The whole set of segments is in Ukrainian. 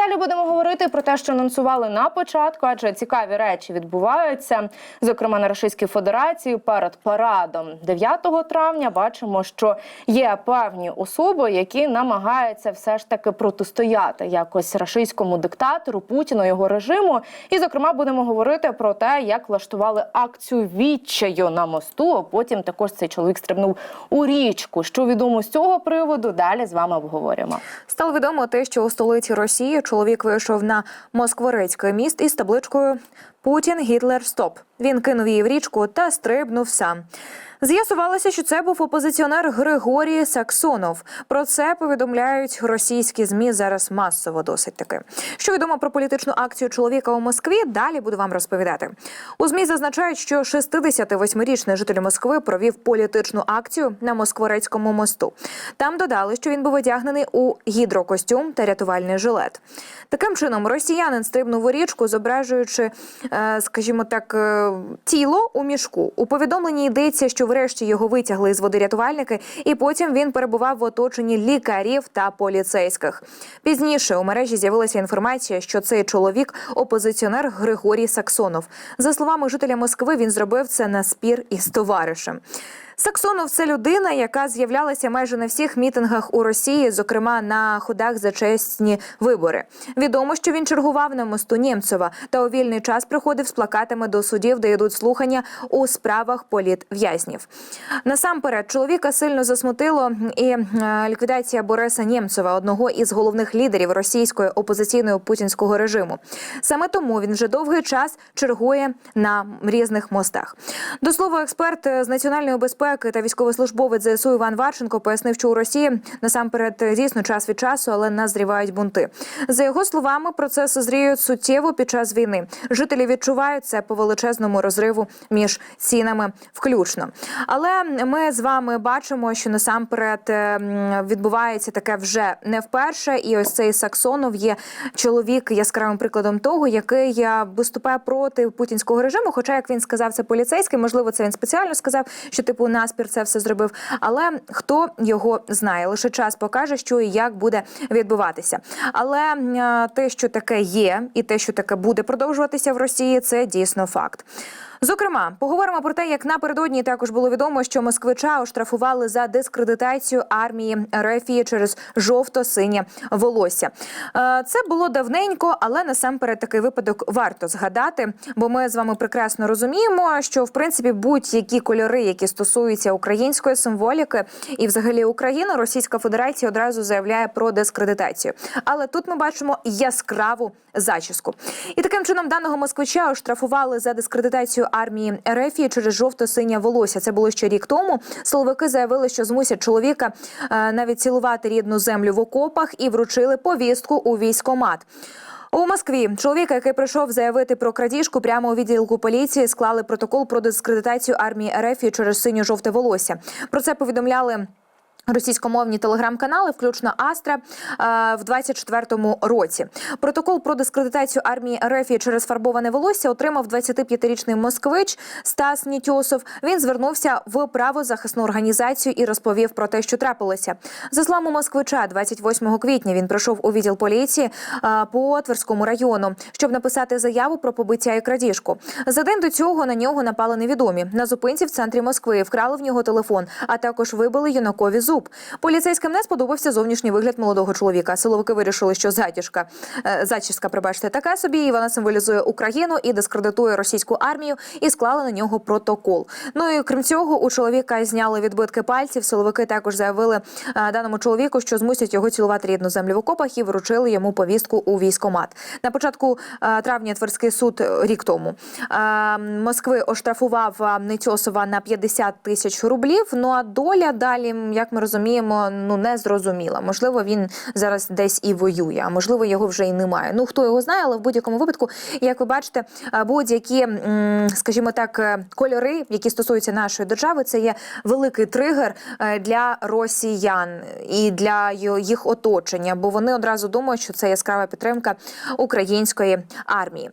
далі будемо говорити про те, що анонсували на початку, адже цікаві речі відбуваються. Зокрема, на Російській Федерації перед парадом 9 травня бачимо, що є певні особи, які намагаються все ж таки протистояти якось рашистському диктатору Путіну його режиму. І, зокрема, будемо говорити про те, як влаштували акцію відчаю на мосту. А потім також цей чоловік стрибнув у річку. Що відомо з цього приводу? Далі з вами обговоримо. Стало відомо те, що у столиці Росії чоловік вийшов на Москворецький міст із табличкою Путін Гітлер Стоп. Він кинув її в річку та стрибнув сам. З'ясувалося, що це був опозиціонер Григорій Саксонов. Про це повідомляють російські змі зараз масово. Досить таки. Що відомо про політичну акцію чоловіка у Москві? Далі буду вам розповідати. У змі зазначають, що 68-річний житель Москви провів політичну акцію на Москворецькому мосту. Там додали, що він був одягнений у гідрокостюм та рятувальний жилет. Таким чином, росіянин стрибнув у річку, зображуючи, скажімо так, е, тіло у мішку. У повідомленні йдеться, що врешті його витягли з води рятувальники, і потім він перебував в оточенні лікарів та поліцейських. Пізніше у мережі з'явилася інформація, що цей чоловік опозиціонер Григорій Саксонов. За словами жителя Москви, він зробив це на спір із товаришем. Саксонов це людина, яка з'являлася майже на всіх мітингах у Росії, зокрема на ходах за чесні вибори. Відомо, що він чергував на мосту Нємцова та у вільний час приходив з плакатами до судів, де йдуть слухання у справах політв'язнів. Насамперед, чоловіка сильно засмутило і е, ліквідація Бориса Нємцова, одного із головних лідерів російської опозиційної путінського режиму. Саме тому він вже довгий час чергує на різних мостах. До слова, експерт з національної безпеки та військовослужбовець ЗСУ Іван Варченко пояснив, що у Росії насамперед дійсно час від часу, але назрівають бунти. За його словами, процеси зріють суттєво під час війни. Жителі відчувають це по величезному розриву між цінами, включно. Але ми з вами бачимо, що насамперед е, відбувається таке вже не вперше. І ось цей Саксонов є чоловік яскравим прикладом того, який е, виступає проти путінського режиму. Хоча, як він сказав, це поліцейський, можливо, це він спеціально сказав, що типу наспір це все зробив. Але хто його знає, лише час покаже, що і як буде відбуватися. Але е, те, що таке є, і те, що таке буде продовжуватися в Росії, це дійсно факт. Зокрема, поговоримо про те, як напередодні також було відомо, що москвича оштрафували за дискредитацію армії Рефії через жовто-синє волосся. Е, Це було давненько, але насамперед такий випадок варто згадати, бо ми з вами прекрасно розуміємо, що в принципі будь-які кольори, які стосуються української символіки і взагалі України, Російська Федерація одразу заявляє про дискредитацію. Але тут ми бачимо яскраву зачіску. І таким чином даного москвича оштрафували за дискредитацію армії Ерефії через жовто-синє волосся. Це було ще рік тому. Силовики заявили, що змусять чоловіка е, навіть цілувати рідну землю в окопах і вручили повістку у військомат. У Москві чоловіка, який прийшов заявити про крадіжку, прямо у відділку поліції склали протокол про дискредитацію армії РФ через синьо-жовте волосся. Про це повідомляли. Російськомовні телеграм-канали, включно Астра, е, в 24-му році. Протокол про дискредитацію армії РФ через фарбоване волосся отримав 25-річний москвич Стас Нітьосов. Він звернувся в правозахисну організацію і розповів про те, що трапилося. За словами москвича, 28 квітня він прийшов у відділ поліції е, по Тверському району, щоб написати заяву про побиття і крадіжку. За день до цього на нього напали невідомі. На зупинці в центрі Москви вкрали в нього телефон, а також вибили юнакові зуб. Поліцейським не сподобався зовнішній вигляд молодого чоловіка. Силовики вирішили, що затяжка, е, зачіска, пробачте, така собі, і вона символізує Україну і дискредитує російську армію, і склали на нього протокол. Ну і крім цього, у чоловіка зняли відбитки пальців. Силовики також заявили е, даному чоловіку, що змусять його цілувати рідну землю в окопах і вручили йому повістку у військомат. На початку е, травня Тверський суд рік тому Москви оштрафував Нетьосова на 50 тисяч рублів. Ну а доля далі, як ми розуміємо, ну не зрозуміла. Можливо, він зараз десь і воює, а можливо, його вже і немає. Ну хто його знає, але в будь-якому випадку, як ви бачите, будь-які, скажімо так, е, кольори, які стосуються нашої держави, це є великий тригер е, для росіян і для їх оточення, бо вони одразу думають, що це яскрава підтримка української армії.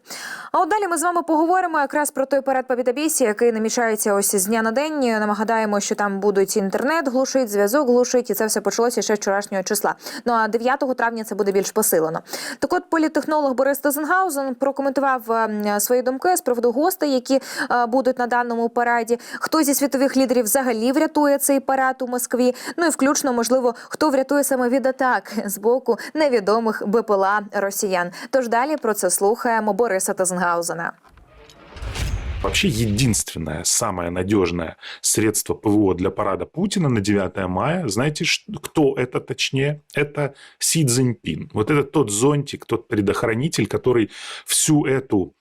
А от далі ми з вами поговоримо якраз про той парад Побєдобєсі, який намічається ось з дня на день. Намагадаємо, що там будуть інтернет, глушить зв'язок. Оголошують, і це все почалося ще вчорашнього числа. Ну а 9 травня це буде більш посилено. Так от політехнолог Борис Тазенгаузен прокоментував е, свої думки з приводу гостей, які е, будуть на даному параді. Хто зі світових лідерів взагалі врятує цей парад у Москві? Ну і включно, можливо, хто врятує саме від атак з боку невідомих БПЛА росіян. Тож далі про це слухаємо Бориса Тазенгаузена. Вообще единственное, самое надежное средство ПВО для парада Путина на 9 мая, знаете, кто это точнее? Это Си Цзиньпин. Вот это тот зонтик, тот предохранитель, который всю эту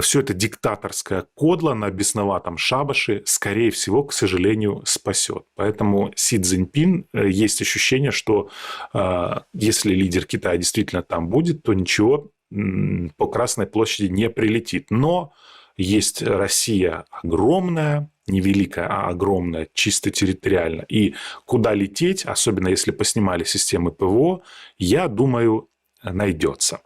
все это диктаторское кодло на бесноватом шабаше, скорее всего, к сожалению, спасет. Поэтому Си Цзиньпин, э, есть ощущение, что э, если лидер Китая действительно там будет, то ничего по Красной площади не прилетит. Но есть Россия огромная, не великая, а огромная, чисто территориально. И куда лететь, особенно если поснимали системы ПВО, я думаю, найдется.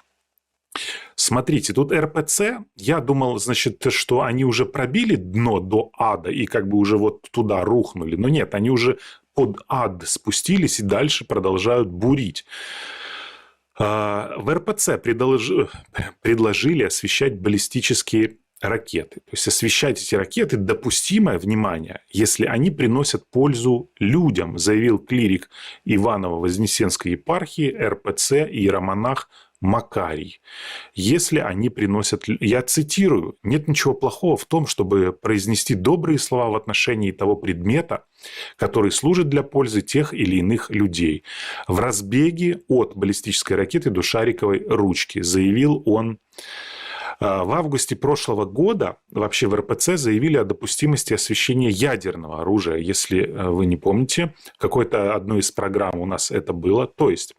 Смотрите, тут РПЦ, я думал, значит, что они уже пробили дно до ада и как бы уже вот туда рухнули. Но нет, они уже под ад спустились и дальше продолжают бурить. А, В РПЦ предложи- предложили освещать баллистические ракеты. То есть освещать эти ракеты допустимое внимание, если они приносят пользу людям, заявил клирик Иваново-Вознесенской епархии РПЦ и иеромонах Макарий. Если они приносят... Я цитирую. «Нет ничего плохого в том, чтобы произнести добрые слова в отношении того предмета, который служит для пользы тех или иных людей. В разбеге от баллистической ракеты до шариковой ручки», заявил он в августе прошлого года вообще в РПЦ заявили о допустимости освещения ядерного оружия. Если э, вы не помните, какой-то одной из программ у нас это было. То есть,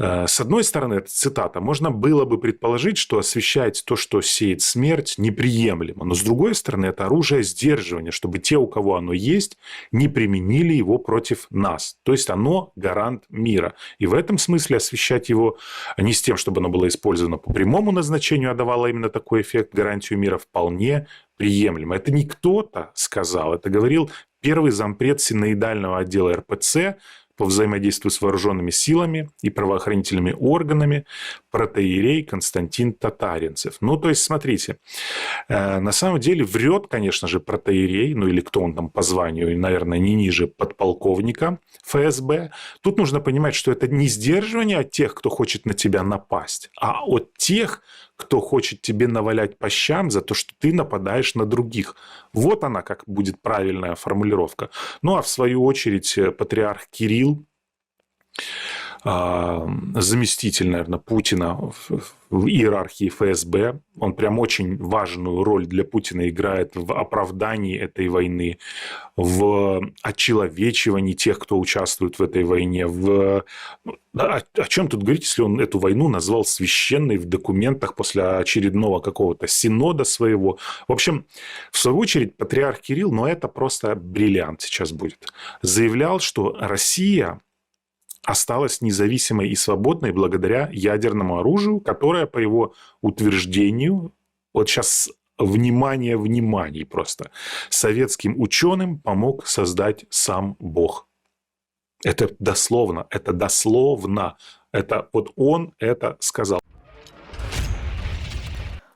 с одной стороны, это цитата, можно было бы предположить, что освещать то, что сеет смерть, неприемлемо. Но с другой стороны, это оружие сдерживания, чтобы те, у кого оно есть, не применили его против нас. То есть оно гарант мира. И в этом смысле освещать его не с тем, чтобы оно было использовано по прямому назначению, а давало именно такой эффект, гарантию мира, вполне приемлемо. Это не кто-то сказал, это говорил первый зампред синоидального отдела РПЦ по взаимодействию с вооруженными силами и правоохранительными органами протеерей Константин Татаринцев. Ну, то есть, смотрите, э, на самом деле врет, конечно же, протеерей, ну или кто он там по званию, наверное, не ниже подполковника ФСБ. Тут нужно понимать, что это не сдерживание от тех, кто хочет на тебя напасть, а от тех, кто хочет тебе навалять по щам за то, что ты нападаешь на других. Вот она, как будет правильная формулировка. Ну, а в свою очередь э, патриарх Кирилл, заместитель, наверное, Путина в- иерархии ФСБ. Он прям очень важную роль для Путина играет в оправдании этой войны, в очеловечивании тех, кто участвует в этой войне. В... ну, О, о чем тут говорить, если он эту войну назвал священной в документах после очередного какого-то синода своего. В общем, в свою очередь, патриарх Кирилл, но это просто бриллиант сейчас будет, заявлял, что Россия осталась независимой и свободной благодаря ядерному оружию, которое, по его утверждению, вот сейчас внимание, внимание просто, советским ученым помог создать сам Бог. Это дословно, это дословно. Это вот он это сказал.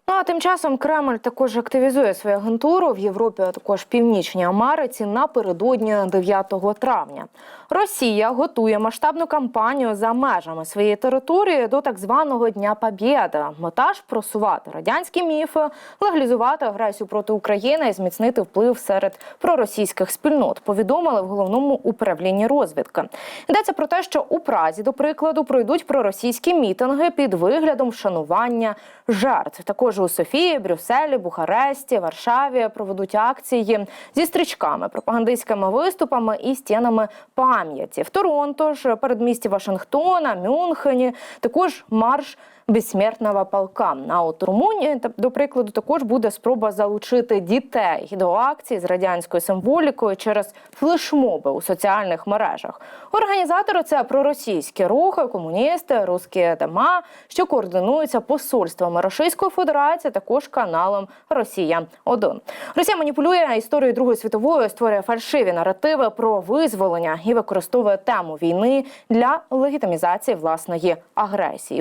Ну а тим часом Кремль також активізує свою агентуру в Європі, а також Північній Америці напередодні 9 травня. Росія готує масштабну кампанію за межами своєї території до так званого Дня Побєди. Мета ж просувати радянські міфи, легалізувати агресію проти України і зміцнити вплив серед проросійських спільнот. Повідомили в головному управлінні розвідки. Йдеться про те, що у Празі, до прикладу, пройдуть проросійські мітинги під виглядом вшанування жертв. Також у Софії, Брюсселі, Бухаресті, Варшаві проведуть акції зі стрічками, пропагандистськими виступами і стінами пам'яті. В Торонто ж, передмісті Вашингтона, Мюнхені, також марш безсмертного полка. А от та- до прикладу, також буде спроба залучити дітей до акцій з радянською символікою через флешмоби у соціальних мережах. Організатори це проросійські рухи, комуністи, русські дома, що координуються посольствами Російської Федерації, також каналом Росія 1 Росія маніпулює історією Другої світової, створює фальшиві наративи про визволення і використовує тему війни для легітимізації власної агресії.